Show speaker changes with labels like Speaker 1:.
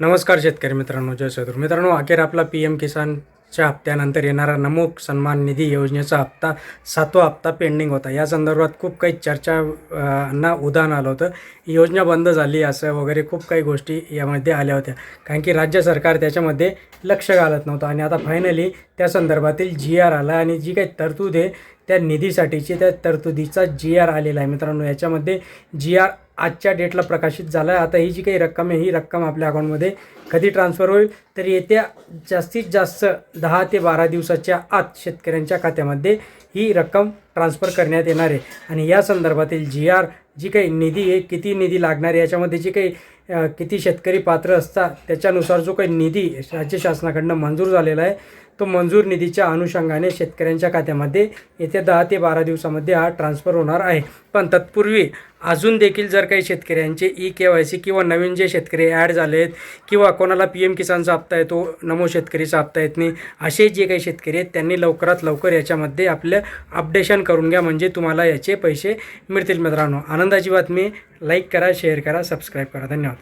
Speaker 1: नमस्कार शेतकरी मित्रांनो जय सदूर मित्रांनो अखेर आपला पी एम किसानच्या हप्त्यानंतर येणारा नमो सन्मान निधी योजनेचा हप्ता सातवा हप्ता पेंडिंग होता. या संदर्भात खूप काही चर्चा ना उदाहरण आलं होतं. योजना बंद झाली असं वगैरे खूप काही गोष्टी यामध्ये आल्या होत्या. कारण की राज्य सरकार त्याच्यामध्ये लक्ष घालत नव्हतं आणि आता फायनली त्या संदर्भातील जी आर आला आणि जी काही तरतूद आहे त्या निधीसाठीची त्या तरतुदीचा जी आर आलेला आहे. मित्रांनो याच्यामध्ये जी आर आजच्या डेटला प्रकाशित झाला आहे आता ही जी काही रक्कम आहे ही रक्कम आपल्या अकाउंटमध्ये कधी ट्रान्सफर होईल तर येत्या जास्तीत जास्त दहा ते बारा दिवसाच्या आत शेतकऱ्यांच्या खात्यामध्ये ही रक्कम ट्रान्सफर करण्यात येणार आहे. आणि या संदर्भातील जी आर जी काही निधी आहे किती निधी लागणार आहे याच्यामध्ये जी काही किती शेतकरी पात्र असतात त्याच्यानुसार जो काही निधी राज्य शासनाकडनं मंजूर झालेला आहे तो मंजूर निधीच्या अनुषंगाने शेतकऱ्यांच्या खात्यामध्ये येत्या दहा ते बारा दिवसामध्ये हा ट्रान्सफर होणार आहे. पण तत्पूर्वी अजून देखील जर काही शेतकऱ्यांचे ई के वाय सी किंवा नवीन जे शेतकरी ॲड झाले आहेत किंवा कोणाला पी एम किसानचा हप्ता येतो नमो शेतकरीचा हप्ता येत नाही असे जे काही शेतकरी आहेत त्यांनी लवकरात लवकर याच्यामध्ये आपलं अपडेशन करून घ्या म्हणजे तुम्हाला याचे पैसे मिळतील मित्रांनो. आनंदाची बातमी लाईक करा शेअर करा सबस्क्राईब करा. धन्यवाद.